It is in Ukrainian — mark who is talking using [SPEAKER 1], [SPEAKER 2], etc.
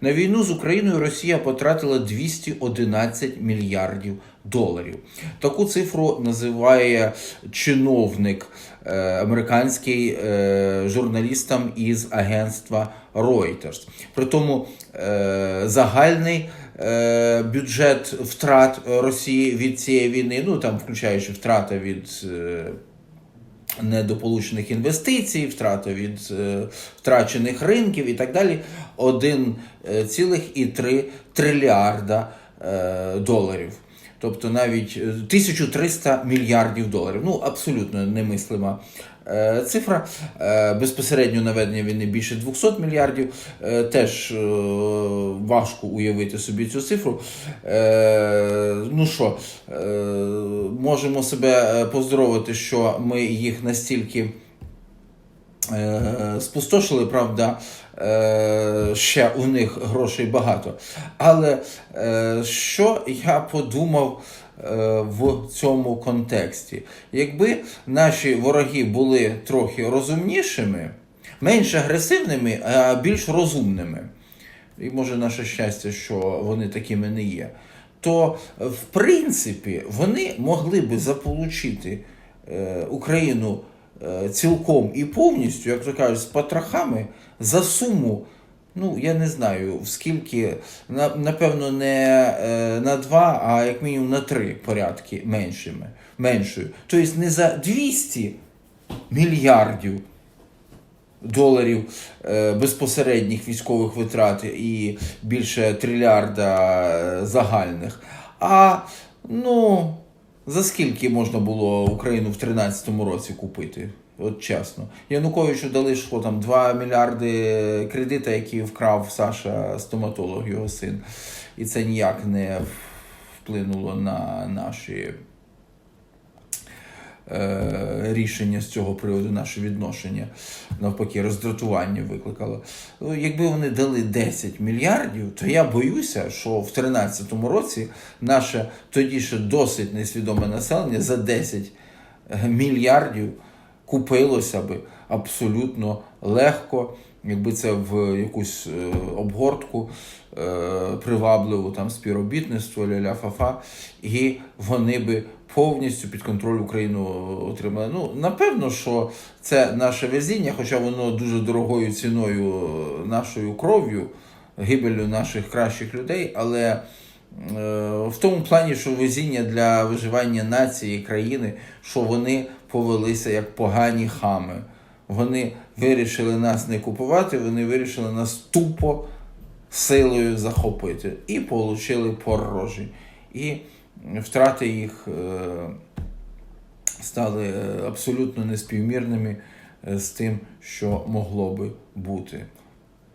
[SPEAKER 1] На війну з Україною Росія потратила 211 мільярдів доларів. Таку цифру називає чиновник е, американський е, журналістам із агентства Reuters. При тому е, загальний бюджет втрат Росії від цієї війни, ну там включаючи втрата від. Е, недополучених інвестицій, втрата від е, втрачених ринків і так далі 1,3 трильярда е, доларів. Тобто навіть е, 1300 мільярдів доларів. Ну, абсолютно немислима е, цифра. Е, безпосередньо наведення війни більше 200 мільярдів. Е, теж е, важко уявити собі цю цифру. Е, ну що, е, можемо себе е, поздоровити, що ми їх настільки. Е, Спустошили, правда, е, ще у них грошей багато. Але е, що я подумав в цьому контексті? Якби наші вороги були трохи розумнішими, менш агресивними, а більш розумними, і може наше щастя, що вони такими не є, то в принципі вони могли би заполучити Україну цілком і повністю, як то кажуть, з потрохами за суму. Ну, я не знаю, в скільки, на- напевно, не е, на два, а як мінімум на три порядки меншими, меншою. Тобто не за 200 мільярдів доларів е, безпосередніх військових витрат і більше трильярда е, загальних. А ну, за скільки можна було Україну в 2013 році купити? От чесно. Януковичу дали що там 2 мільярди кредита, які вкрав Саша стоматолог, його син. І це ніяк не вплинуло на наші рішення з цього приводу, наше відношення, навпаки, роздратування викликало. Ну, Якби вони дали 10 мільярдів, то я боюся, що в 2013 році наше тоді ще досить несвідоме населення за 10 мільярдів купилося би абсолютно легко, якби це в якусь е, обгортку е, привабливу там співробітництво ля-ля фафа, і вони би повністю під контроль Україну отримали. Ну, напевно, що це наше везіння, хоча воно дуже дорогою ціною е, нашою кров'ю, гибелю наших кращих людей, але е, в тому плані, що везіння для виживання нації і країни, що вони повелися як погані хами. Вони вирішили нас не купувати, вони вирішили нас тупо силою захопити і отримали порожі. І втрати їх е, стали е, абсолютно неспівмірними е, з тим, що могло би бути.